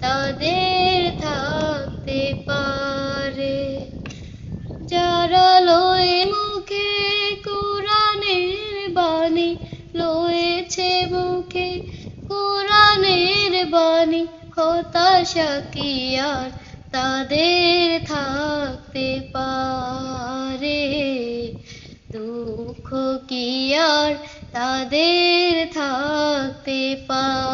তাদের থাকতে পারে। যারা লয়ে মুখে কোরআনের বাণী, লয়েছে মুখে কোরআনের বাণী, হতাশা কি আর তাদের থাকতে পারে? দুঃখ কি আর তাদের থাকতে পারে?